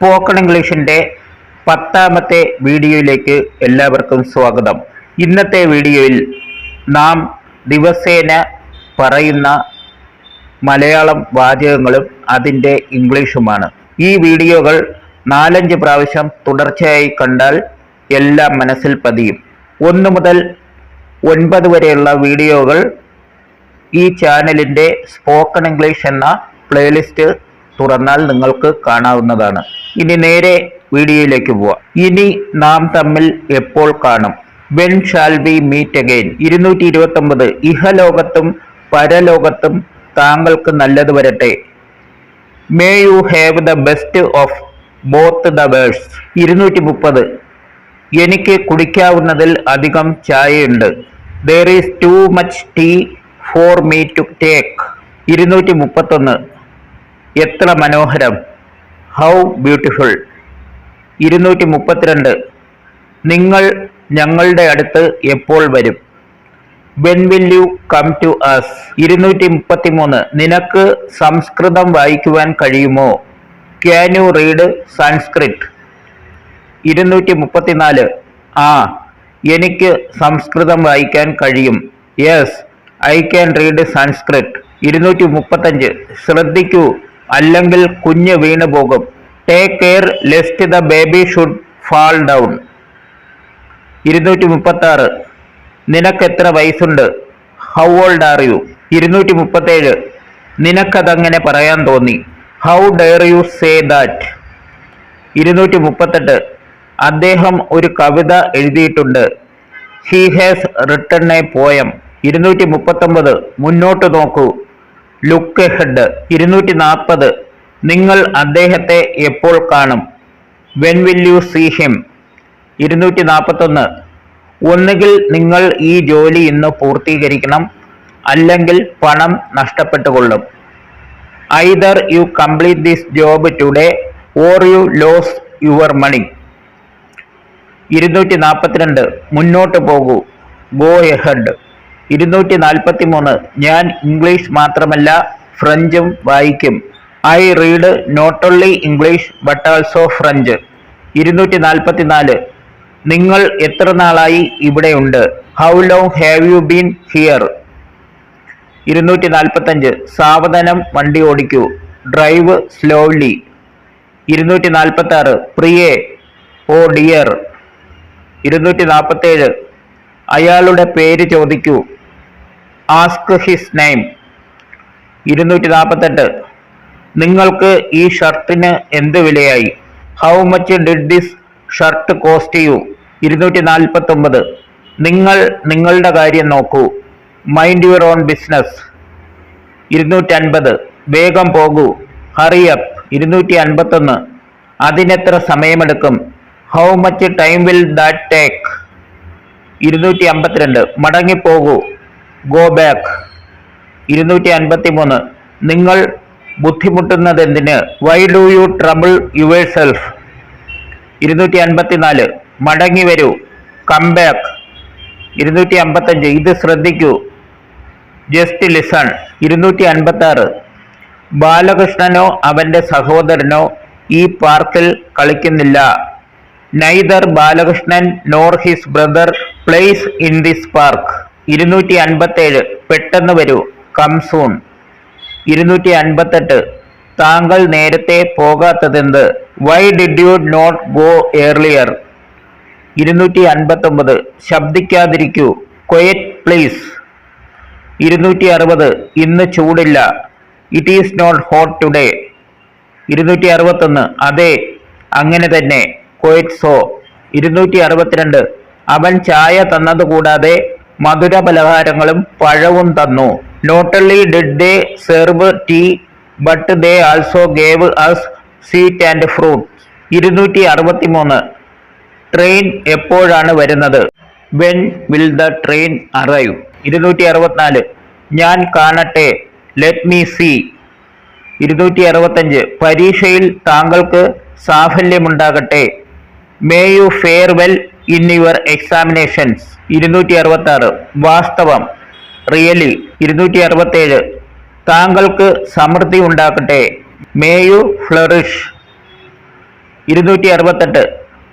Spoken ഇംഗ്ലീഷിന്റെ പത്താമത്തെ വീഡിയോയിലേക്ക് എല്ലാവർക്കും സ്വാഗതം. ഇന്നത്തെ വീഡിയോയിൽ നാം ദിവസേന പറയുന്ന മലയാളം വാചകങ്ങളും അതിന്റെ ഇംഗ്ലീഷുമാണ്. ഈ വീഡിയോകൾ നാലഞ്ച് പ്രാവശ്യം തുടർച്ചയായി കണ്ടാൽ എല്ലാം മനസ്സിൽ പതിയും. ഒന്ന് മുതൽ ഒൻപത് വരെയുള്ള വീഡിയോകൾ ഈ ചാനലിന്റെ സ്പോക്കൺ ഇംഗ്ലീഷ് എന്ന പ്ലേലിസ്റ്റ് തുറന്നാൽ നിങ്ങൾക്ക് കാണാവുന്നതാണ്. ഇനി നേരെ വീഡിയോയിലേക്ക് പോവാം. ഇനി നാം തമ്മിൽ എപ്പോൾ കാണും? When shall be meet again ഇരുന്നൂറ്റി ഇരുപത്തി ഒമ്പത് ഇഹലോകത്തും പരലോകത്തും താങ്കൾക്ക് നല്ലത് വരട്ടെ. May you have the best of both the worlds ഇരുന്നൂറ്റി മുപ്പത് എനിക്ക് കുടിക്കാവുന്നതിൽ അധികം ചായയുണ്ട്. There is too much tea for me to take ഇരുന്നൂറ്റി മുപ്പത്തൊന്ന് എത്ര മനോഹരം. ഹൗ ബ്യൂട്ടിഫുൾ ഇരുന്നൂറ്റി മുപ്പത്തിരണ്ട് നിങ്ങൾ ഞങ്ങളുടെ അടുത്ത് എപ്പോൾ വരും? When will you come to us ഇരുന്നൂറ്റി മുപ്പത്തി മൂന്ന് നിനക്ക് സംസ്കൃതം വായിക്കുവാൻ കഴിയുമോ? ക്യാൻ യു റീഡ് സംസ്കൃത് ഇരുന്നൂറ്റി മുപ്പത്തിനാല് ആ എനിക്ക് സംസ്കൃതം വായിക്കാൻ കഴിയും. Yes I can read Sanskrit ഇരുന്നൂറ്റി മുപ്പത്തഞ്ച് ശ്രദ്ധിക്കൂ. അല്ലെങ്കിൽ കുഞ്ഞ് വീണു പോകും. Take care lest the baby should fall down ഇരുന്നൂറ്റി മുപ്പത്തി ആറ് നിനക്ക് എത്ര വയസ്സുണ്ട്? ഹൗ ഓൾഡ് ആർ യു ഇരുന്നൂറ്റി മുപ്പത്തേഴ് നിനക്കതങ്ങനെ പറയാൻ തോന്നി. How dare you say that ഇരുന്നൂറ്റി മുപ്പത്തെട്ട് അദ്ദേഹം ഒരു കവിത എഴുതിയിട്ടുണ്ട്. He has written a poem ഇരുന്നൂറ്റി മുപ്പത്തൊമ്പത് മുന്നോട്ട് നോക്കൂ. ലുക്ക് ഹെഡ് ഇരുന്നൂറ്റി നാൽപ്പത് നിങ്ങൾ അദ്ദേഹത്തെ എപ്പോൾ കാണും? When will you see him ഇരുന്നൂറ്റി നാൽപ്പത്തൊന്ന് ഒന്നുകിൽ നിങ്ങൾ ഈ ജോലി ഇന്ന് പൂർത്തീകരിക്കണം അല്ലെങ്കിൽ പണം നഷ്ടപ്പെട്ടുകൊള്ളും. Either you complete this job today or you lose your money ഇരുന്നൂറ്റി നാൽപ്പത്തിരണ്ട് മുന്നോട്ട് പോകൂ. ഗോ എഹഡ് ഇരുന്നൂറ്റി നാൽപ്പത്തി മൂന്ന് ഞാൻ ഇംഗ്ലീഷ് മാത്രമല്ല ഫ്രഞ്ചും വായിക്കും. I read not only English but also French. ഇരുന്നൂറ്റി നാൽപ്പത്തി നാല് നിങ്ങൾ എത്ര നാളായി ഇവിടെയുണ്ട്? How long have you been here? ഇരുന്നൂറ്റി നാൽപ്പത്തഞ്ച് സാവധാനം വണ്ടി ഓടിക്കൂ. Drive slowly. ഇരുന്നൂറ്റി നാൽപ്പത്തി ആറ് പ്രിയേ ഓ ഡിയർ. ഇരുന്നൂറ്റി നാൽപ്പത്തേഴ് അയാളുടെ പേര് ചോദിക്കൂ. ആസ്ക് ഹിസ് നെയിം ഇരുന്നൂറ്റി നാൽപ്പത്തെട്ട് നിങ്ങൾക്ക് ഈ ഷർട്ടിന് എന്ത് വിലയായി? How much did this shirt cost you ഇരുന്നൂറ്റി നാൽപ്പത്തൊമ്പത് നിങ്ങൾ നിങ്ങളുടെ കാര്യം നോക്കൂ. മൈൻഡ് യുവർ ഓൺ ബിസിനസ് ഇരുന്നൂറ്റി അൻപത് വേഗം പോകൂ. ഹറിയപ്പ് ഇരുന്നൂറ്റി അൻപത്തൊന്ന് അതിനെത്ര സമയമെടുക്കും? How much time will that take ഇരുന്നൂറ്റി അമ്പത്തിരണ്ട് മടങ്ങിപ്പോകൂ. ഗോ ബാക്ക് ഇരുന്നൂറ്റി അൻപത്തി മൂന്ന് നിങ്ങൾ ബുദ്ധിമുട്ടുന്നത് എന്തിന് why do you trouble yourself ഇരുന്നൂറ്റി അൻപത്തി നാല് മടങ്ങി വരൂ. കം ബാക്ക് ഇരുന്നൂറ്റി അമ്പത്തഞ്ച് ഇത് ശ്രദ്ധിക്കൂ. ജസ്റ്റ് ലിസൺ ഇരുന്നൂറ്റി അൻപത്തി ആറ് ബാലകൃഷ്ണനോ അവന്റെ സഹോദരനോ ഈ പാർക്കിൽ കളിക്കുന്നില്ല. Neither Balakrishnan nor his brother plays in this park ഇരുന്നൂറ്റി അൻപത്തേഴ് പെട്ടെന്ന് വരൂ. കംസൂൺ ഇരുന്നൂറ്റി അൻപത്തെട്ട് താങ്കൾ നേരത്തെ പോകാത്തതെന്ത്? Why did you not go earlier ഇരുന്നൂറ്റി അൻപത്തൊമ്പത് ശബ്ദിക്കാതിരിക്കൂ. ക്വയറ്റ് പ്ലീസ് ഇരുന്നൂറ്റി അറുപത് ഇന്ന് ചൂടില്ല. It is not hot today ഇരുന്നൂറ്റി അറുപത്തൊന്ന് അതെ അങ്ങനെ തന്നെ. ക്വയറ്റ് സോ ഇരുന്നൂറ്റി അറുപത്തിരണ്ട് അവൻ ചായ തന്നതുകൂടാതെ മധുര പലഹാരങ്ങളും പഴവും തന്നു. Not did they serve tea but they also gave us sweet and fruit ഇരുന്നൂറ്റി അറുപത്തി മൂന്ന് ട്രെയിൻ എപ്പോഴാണ് വരുന്നത്? When will the train arrive ഇരുന്നൂറ്റി അറുപത്തിനാല്. ഞാൻ കാണട്ടെ. ലെറ്റ് മീ സി ഇരുന്നൂറ്റി അറുപത്തഞ്ച് പരീക്ഷയിൽ താങ്കൾക്ക് സാഫല്യമുണ്ടാകട്ടെ. May you fare well in your examinations ഇരുന്നൂറ്റി അറുപത്തി ആറ് വാസ്തവം. റിയലി ഇരുന്നൂറ്റി അറുപത്തേഴ് താങ്കൾക്ക് സമൃദ്ധി ഉണ്ടാക്കട്ടെ മേ യു ഫ്ലറിഷ് ഇരുന്നൂറ്റി അറുപത്തെട്ട്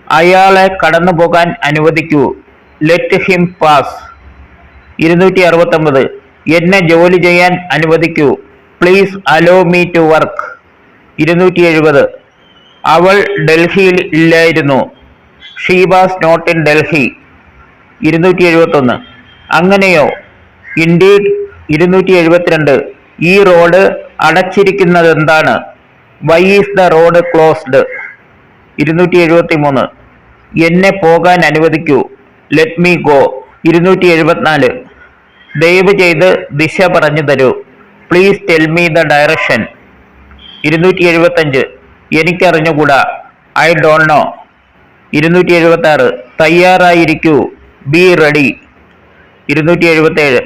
അയാളെ കടന്നു പോകാൻ അനുവദിക്കൂ. ലെറ്റ് ഹിം പാസ് ഇരുന്നൂറ്റി അറുപത്തൊമ്പത് എന്നെ ജോലി ചെയ്യാൻ അനുവദിക്കൂ. Please allow me to work ഇരുന്നൂറ്റി എഴുപത് അവൾ ഡൽഹിയിൽ ഇല്ലായിരുന്നു. She was not in Delhi ഇരുന്നൂറ്റി എഴുപത്തൊന്ന് അങ്ങനെയോ? ഇൻഡീഡ് ഇരുന്നൂറ്റി എഴുപത്തിരണ്ട് ഈ റോഡ് അടച്ചിരിക്കുന്നത് എന്താണ് why is the road closed ഇരുന്നൂറ്റി എഴുപത്തി മൂന്ന് എന്നെ പോകാൻ അനുവദിക്കൂ. ലെറ്റ് മീ ഗോ ഇരുന്നൂറ്റി എഴുപത്തിനാല് ദയവ് ചെയ്ത് ദിശ പറഞ്ഞു തരൂ. Please tell me the direction ഇരുന്നൂറ്റി എഴുപത്തഞ്ച് എനിക്കറിഞ്ഞുകൂടാ. ഐ ഡോണ്ട് നോ ഇരുന്നൂറ്റി എഴുപത്തി ആറ് തയ്യാറായിരിക്കൂ. Be ready. ഇരുന്നൂറ്റി എഴുപത്തി ഏഴ്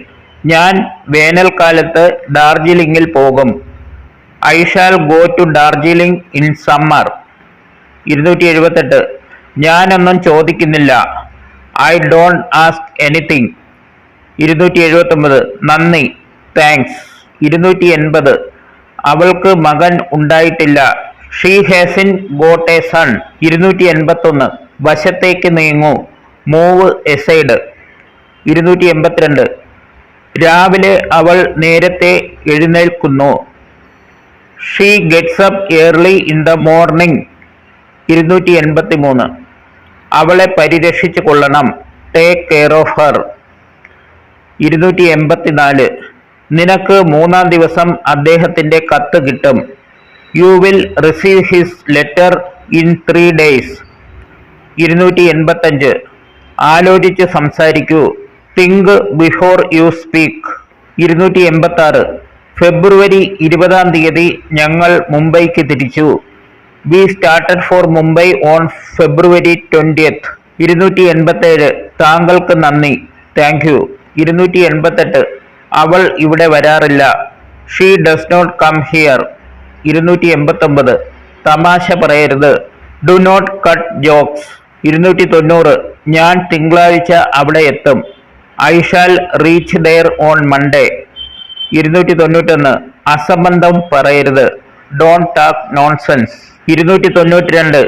ഞാൻ വേനൽക്കാലത്ത് ഡാർജിലിംഗിൽ പോകും. I shall go to Darjeeling in summer. ഇരുന്നൂറ്റി എഴുപത്തെട്ട് ഞാനൊന്നും ചോദിക്കുന്നില്ല. I don't ask anything. ഇരുന്നൂറ്റി എഴുപത്തൊമ്പത് നന്ദി. താങ്ക്സ്. ഇരുന്നൂറ്റി എൺപത് അവൾക്ക് മകൻ ഉണ്ടായിട്ടില്ല. ഷീ ഹാസിൻ ഗോട്ട് സൺ ഇരുന്നൂറ്റി എൺപത്തൊന്ന് വശത്തേക്ക് നീങ്ങൂ. മൂവ് എസൈഡ് ഇരുന്നൂറ്റി എൺപത്തിരണ്ട് രാവിലെ അവൾ നേരത്തെ എഴുന്നേൽക്കുന്നു. She gets up early in the morning ഇരുന്നൂറ്റി എൺപത്തി മൂന്ന് അവളെ പരിരക്ഷിച്ചു കൊള്ളണം. ടേക്ക് കെയർ ഓഫ് ഹർ ഇരുന്നൂറ്റി എൺപത്തിനാല് നിനക്ക് മൂന്നാം ദിവസം അദ്ദേഹത്തിന്റെ കത്ത് കിട്ടും. You will receive his letter in three days ഇരുന്നൂറ്റി എൺപത്തഞ്ച് ആലോചിച്ച് സംസാരിക്കൂ. തിങ്ക് ബിഫോർ യു സ്പീക്ക് ഇരുന്നൂറ്റി എൺപത്തി ആറ് ഫെബ്രുവരി ഇരുപതാം തീയതി ഞങ്ങൾ മുംബൈക്ക് തിരിച്ചു. We started for Mumbai on February twentieth ഇരുന്നൂറ്റി എൺപത്തേഴ് താങ്കൾക്ക് നന്ദി. താങ്ക് യു ഇരുന്നൂറ്റി എൺപത്തെട്ട് അവൾ ഇവിടെ വരാറില്ല. She does not come here ഇരുന്നൂറ്റി എൺപത്തൊമ്പത് തമാശ പറയരുത്. ഡു നോട്ട് കട്ട് ജോക്സ് ഇരുന്നൂറ്റി തൊണ്ണൂറ് ഞാൻ തിങ്കളാഴ്ച അവിടെ എത്തും. I shall reach there on Monday ഇരുന്നൂറ്റി തൊണ്ണൂറ്റൊന്ന് അസംബന്ധം പറയരുത്. ഡോൺ ടാക്ക് നോൺസെൻസ് ഇരുന്നൂറ്റി തൊണ്ണൂറ്റി രണ്ട്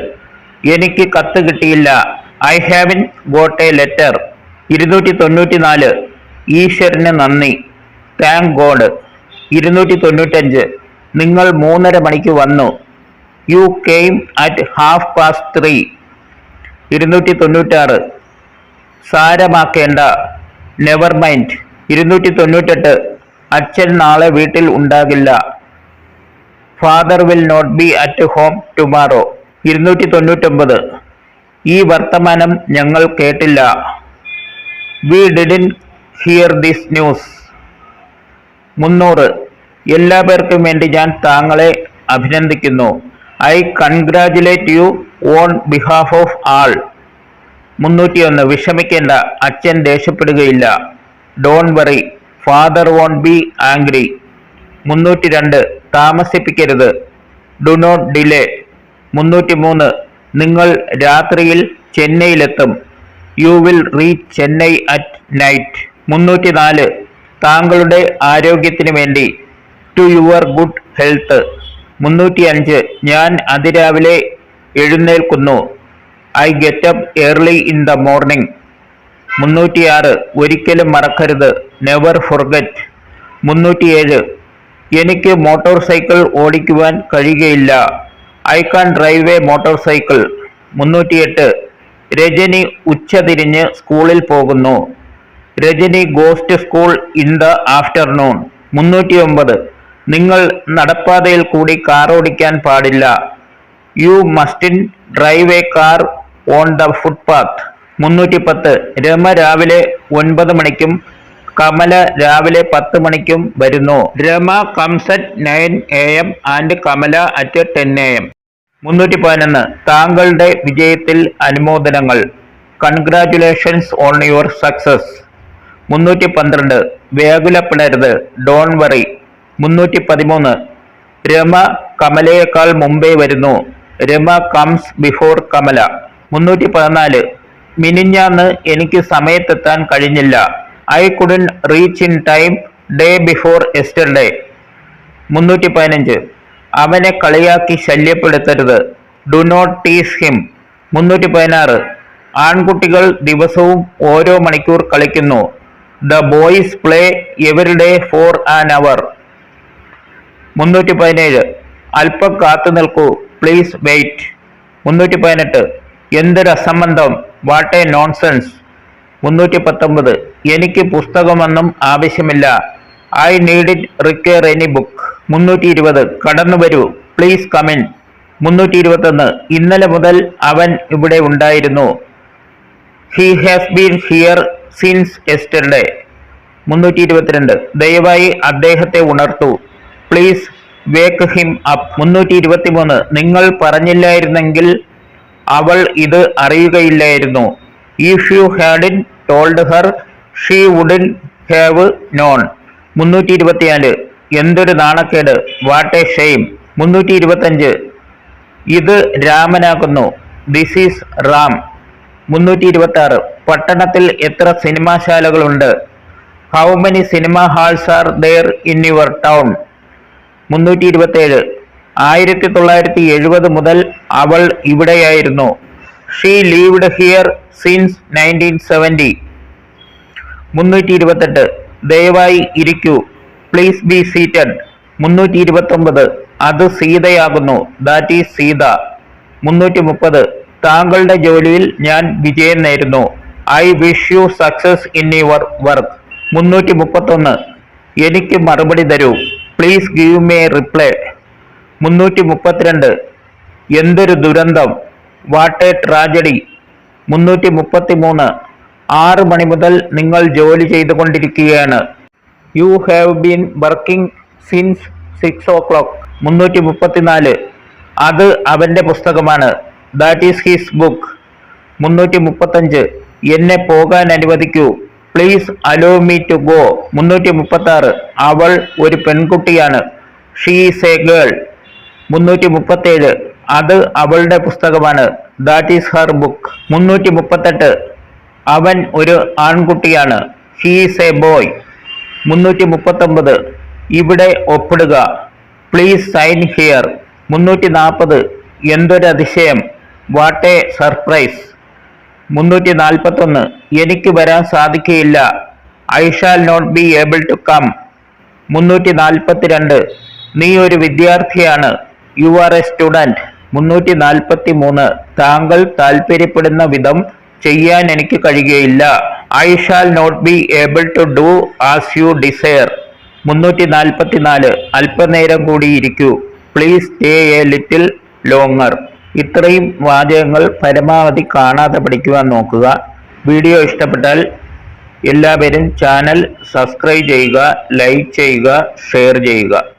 എനിക്ക് കത്ത് കിട്ടിയില്ല. I haven't got a letter ഇരുന്നൂറ്റി തൊണ്ണൂറ്റി നാല് ഈശ്വരന് നന്ദി. താങ്ക് ഗോഡ് ഇരുന്നൂറ്റി തൊണ്ണൂറ്റഞ്ച് നിങ്ങൾ മൂന്നര മണിക്ക് വന്നു. You came at half past three ഇരുന്നൂറ്റി തൊണ്ണൂറ്റാറ് സാരമാക്കേണ്ട. നെവർ മൈൻഡ് ഇരുന്നൂറ്റി തൊണ്ണൂറ്റെട്ട് അച്ഛൻ നാളെ വീട്ടിൽ ഉണ്ടാകില്ല. Father will not be at home tomorrow ഇരുന്നൂറ്റി തൊണ്ണൂറ്റൊമ്പത് ഈ വർത്തമാനം ഞങ്ങൾ കേട്ടില്ല. We didn't hear this news മുന്നൂറ്. എല്ലാ പേർക്കും വേണ്ടി ഞാൻ താങ്കളെ അഭിനന്ദിക്കുന്നു. I congratulate you on behalf of all. മുന്നൂറ്റിയൊന്ന് വിഷമിക്കേണ്ട അച്ഛൻ ദേഷ്യപ്പെടുകയില്ല. Don't worry father won't be angry. മുന്നൂറ്റി രണ്ട് താമസിപ്പിക്കരുത്. Do not delay. മുന്നൂറ്റി മൂന്ന് നിങ്ങൾ രാത്രിയിൽ ചെന്നൈയിലെത്തും. You will reach Chennai at night. മുന്നൂറ്റി നാല് താങ്കളുടെ ആരോഗ്യത്തിന് വേണ്ടി ടു യുവർ ഗുഡ് ഹെൽത്ത് മുന്നൂറ്റി അഞ്ച് ഞാൻ അതിരാവിലെ എഴുന്നേൽക്കുന്നു. I get up early in the morning മുന്നൂറ്റിയാറ്. ഒരിക്കലും മറക്കരുത്. നെവർ ഫൊർഗറ്റ് മുന്നൂറ്റിയേഴ്. എനിക്ക് മോട്ടോർ സൈക്കിൾ ഓടിക്കുവാൻ കഴിയുകയില്ല. I can't drive a motor cycle മുന്നൂറ്റിയെട്ട്. Rajani ഉച്ചതിരിഞ്ഞ് സ്കൂളിൽ പോകുന്നു. Rajani goes to school in the afternoon മുന്നൂറ്റി ഒമ്പത് നിങ്ങൾ നടപ്പാതയിൽ കൂടി കാർ ഓടിക്കാൻ പാടില്ല. You mustn't drive a car on the footpath മുന്നൂറ്റി പത്ത് രമ രാവിലെ ഒൻപത് മണിക്കും കമല രാവിലെ പത്ത് മണിക്കും വരുന്നു. Rama comes at nine A M and Kamala at ten A M മുന്നൂറ്റി പതിനൊന്ന് താങ്കളുടെ വിജയത്തിൽ അനുമോദനങ്ങൾ. കൺഗ്രാറ്റുലേഷൻസ് ഓൺ യുവർ സക്സസ് മുന്നൂറ്റി പന്ത്രണ്ട് വേകുലപ്പെടരുത് ഡോൺ വറി മുന്നൂറ്റി പതിമൂന്ന് രമ കമലയേക്കാൾ മുമ്പേ വരുന്നു. Rama comes before Kamala. മുന്നൂറ്റി പതിനാല് മിനിഞ്ഞാന്ന് എനിക്ക് സമയത്തെത്താൻ കഴിഞ്ഞില്ല. I couldn't reach in time day before yesterday മുന്നൂറ്റി പതിനഞ്ച് അവനെ കളിയാക്കി ശല്യപ്പെടുത്തരുത്. ഡു നോട്ട് ടീസ് ഹിം മുന്നൂറ്റി പതിനാറ് ആൺകുട്ടികൾ ദിവസവും ഓരോ മണിക്കൂർ കളിക്കുന്നു. The boys play every day for an hour മുന്നൂറ്റി പതിനേഴ് അല്പം കാത്തു നിൽക്കൂ. പ്ലീസ് വെയിറ്റ് മുന്നൂറ്റി പതിനെട്ട് എന്തൊരു അസംബന്ധം. വാട്ട് എ നോൺസെൻസ് മുന്നൂറ്റി പത്തൊമ്പത് എനിക്ക് പുസ്തകമൊന്നും ആവശ്യമില്ല. I need it require any book മുന്നൂറ്റി ഇരുപത് കടന്നു വരൂ. പ്ലീസ് കമിൻ മുന്നൂറ്റി ഇരുപത്തൊന്ന് ഇന്നലെ മുതൽ അവൻ ഇവിടെ ഉണ്ടായിരുന്നു. He has been here since yesterday മുന്നൂറ്റി ഇരുപത്തിരണ്ട് ദയവായി അദ്ദേഹത്തെ ഉണർത്തൂ. പ്ലീസ് വേക്ക് ഹിം അപ്പ് മുന്നൂറ്റി ഇരുപത്തി മൂന്ന് നിങ്ങൾ പറഞ്ഞില്ലായിരുന്നെങ്കിൽ അവൾ ഇത് അറിയുകയില്ലായിരുന്നു. If you hadn't told her she wouldn't have known മുന്നൂറ്റി ഇരുപത്തിനാല് എന്തൊരു നാണക്കേട്. വാട്ട് എ ഷെയിം മുന്നൂറ്റി ഇരുപത്തഞ്ച് ഇത് രാമനാകുന്നു ദിസ് ഈസ് റാം മുന്നൂറ്റി ഇരുപത്തി ആറ് പട്ടണത്തിൽ എത്ര സിനിമാശാലകളുണ്ട്? How many cinema halls are there in your town മുന്നൂറ്റി ഇരുപത്തേഴ് ആയിരത്തി തൊള്ളായിരത്തി എഴുപത് മുതൽ അവൾ ഇവിടെയായിരുന്നു. She lived here since nineteen seventy മുന്നൂറ്റി ഇരുപത്തെട്ട് ദയവായി ഇരിക്കൂ. പ്ലീസ് ബി സീറ്റഡ് മുന്നൂറ്റി ഇരുപത്തൊമ്പത് അത് സീതയാകുന്നു. That is Sita. മുന്നൂറ്റി മുപ്പത് താങ്കളുടെ ജോലിയിൽ ഞാൻ വിജയം നേരുന്നു. I wish you success in your work മുന്നൂറ്റി മുപ്പത്തൊന്ന് എനിക്ക് മറുപടി തരൂ. പ്ലീസ് ഗീവ് മേ റിപ്ലൈ മുന്നൂറ്റി മുപ്പത്തിരണ്ട് എന്തൊരു ദുരന്തം. വാട്ട് എ ട്രാജഡി മുന്നൂറ്റി മുപ്പത്തി മൂന്ന് ആറ് മണി മുതൽ നിങ്ങൾ ജോലി ചെയ്തുകൊണ്ടിരിക്കുകയാണ്. You have been working since six o'clock മുന്നൂറ്റി മുപ്പത്തിനാല് അത് അവന്റെ പുസ്തകമാണ്. ദാറ്റ് ഈസ് ഹിസ് ബുക്ക് മുന്നൂറ്റി മുപ്പത്തഞ്ച് എന്നെ പോകാൻ അനുവദിക്കൂ. Please allow me to go മുന്നൂറ്റി മുപ്പത്തി ആറ് അവൾ ഒരു പെൺകുട്ടിയാണ്. ഷീ ഈസ് എ ഗേൾ മുന്നൂറ്റി മുപ്പത്തേഴ് അത് അവളുടെ പുസ്തകമാണ്. ദാറ്റ് ഈസ് ഹർ ബുക്ക് മുന്നൂറ്റി മുപ്പത്തെട്ട് അവൻ ഒരു ആൺകുട്ടിയാണ്. ഹീ എ ബോയ് മുന്നൂറ്റി മുപ്പത്തൊമ്പത് ഇവിടെ ഒപ്പിടുക. പ്ലീസ് സൈൻ ഹിയർ മുന്നൂറ്റി നാൽപ്പത് എന്തൊരു അതിശയം വാട്ട് എ സർപ്രൈസ് മുന്നൂറ്റി നാൽപ്പത്തൊന്ന് എനിക്ക് വരാൻ സാധിക്കുകയില്ല I shall not be able to come മുന്നൂറ്റി നാൽപ്പത്തിരണ്ട് നീ ഒരു വിദ്യാർത്ഥിയാണ്. യു ആർ എ സ്റ്റുഡന്റ് മുന്നൂറ്റി നാൽപ്പത്തി മൂന്ന് താങ്കൾ താല്പര്യപ്പെടുന്ന വിധം ചെയ്യാൻ എനിക്ക് കഴിയുകയില്ല. I shall not be able to do as you desire മുന്നൂറ്റി നാൽപ്പത്തി നാല് അല്പനേരം കൂടി ഇരിക്കൂ. Please stay a little longer ഇത്രയും വാചകങ്ങൾ പരമാവധി കാണാതെ പഠിക്കുവാൻ നോക്കുക. വീഡിയോ ഇഷ്ടപ്പെട്ടാൽ എല്ലാവരും ചാനൽ സബ്സ്ക്രൈബ് ചെയ്യുക ലൈക്ക് ചെയ്യുക ഷെയർ ചെയ്യുക.